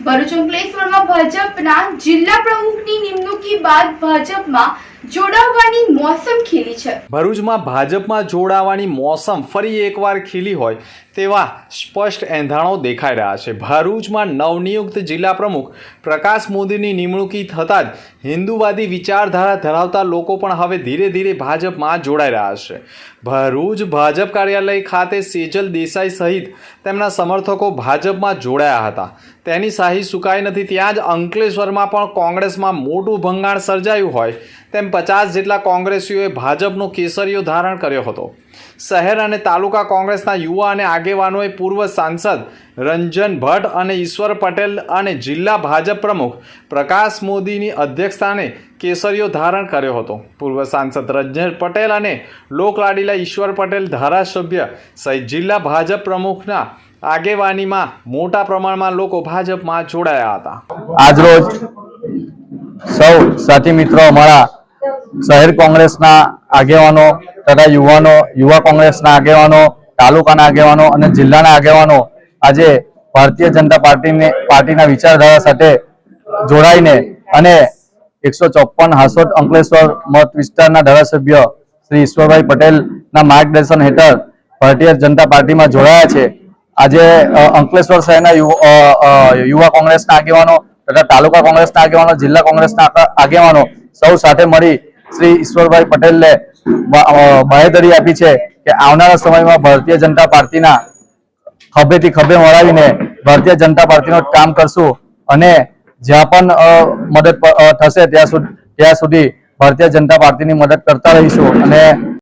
ભરૂચ અંકલેશ્વરમાં ભાજપના જિલ્લા પ્રમુખની નિમણૂકી બાદ ભાજપમાં જોડાવાની મોસમ ખીલી છે. ભરૂચમાં ભાજપમાં જોડાવાની મોસમ ફરી એકવાર ખીલી હોય તેવા સ્પષ્ટ એંધાણો દેખાઈ રહ્યા છે. ભરૂચમાં નવનિયુક્ત જિલ્લા પ્રમુખ પ્રકાશ મોદીની નિમણૂકી થતાં જ હિન્દુવાદી વિચારધારા ધરાવતા લોકો પણ હવે ધીરે ધીરે ભાજપમાં જોડાઈ રહ્યા છે. ભરૂચ ભાજપ કાર્યાલય ખાતે સેજલ દેસાઈ સહિત તેમના સમર્થકો ભાજપમાં જોડાયા હતા. તેની શાહી સુકાઈ નથી, ત્યાં જ અંકલેશ્વરમાં પણ કોંગ્રેસમાં મોટું ભંગાણ સર્જાયું હોય તેમ પચાસ જેટલા કોંગ્રેસીઓએ ભાજપનો કેસરીયો ધારણ કર્યો હતો. શહેર અને તાલુકા કોંગ્રેસના યુવા અને આગેવાનોએ પૂર્વ સાંસદ રંજન ભટ્ટ અને ઈશ્વર પટેલ અને જિલ્લા ભાજપ પ્રમુખ પ્રકાશ મોદીની અધ્યક્ષતાને કેસરીયો ધારણ કર્યો હતો. પૂર્વ સાંસદ રંજન પટેલ અને લોકલાડીલા ઈશ્વર પટેલ ધારાસભ્ય સહિત જિલ્લા ભાજપ પ્રમુખના આગેવાનીમાં મોટા પ્રમાણમાં લોકો ભાજપમાં જોડાયા હતા. આજરોજ સૌ સાથી મિત્રો અમારા શહેર કોંગ્રેસના આગેવાનો તથા યુવાનો, યુવા કોંગ્રેસના આગેવાનો, તાલુકાના આગેવાનો અને જિલ્લાના આગેવાનો આજે ભારતીય જનતા પાર્ટીને, પાર્ટીના વિચારધારા સાથે જોડાઈને અને એકસો ચોપન હાસોદ અંકલેશ્વર મત વિસ્તારના ધારાસભ્ય શ્રી ઈશ્વરભાઈ પટેલના માર્ગદર્શન હેઠળ ભારતીય જનતા પાર્ટીમાં જોડાયા છે. આજે અંકલેશ્વર શહેરના યુવા કોંગ્રેસના આગેવાનો તથા તાલુકા કોંગ્રેસના આગેવાનો, જિલ્લા કોંગ્રેસના આગેવાનો સૌ સાથે મળી શ્રી ઈશ્વરભાઈ પટેલને બા- આપી છે કે આવનારા સમયમાં ભારતીય જનતા પાર્ટીના ખભેથી ખભે મળાવીને ભારતીય જનતા પાર્ટીનો કામ કરશું અને જ્યાં પણ મદદ થશે ત્યાં સુધી ત્યાં સુધી ભારતીય જનતા પાર્ટીની મદદ કરતા રહીશું અને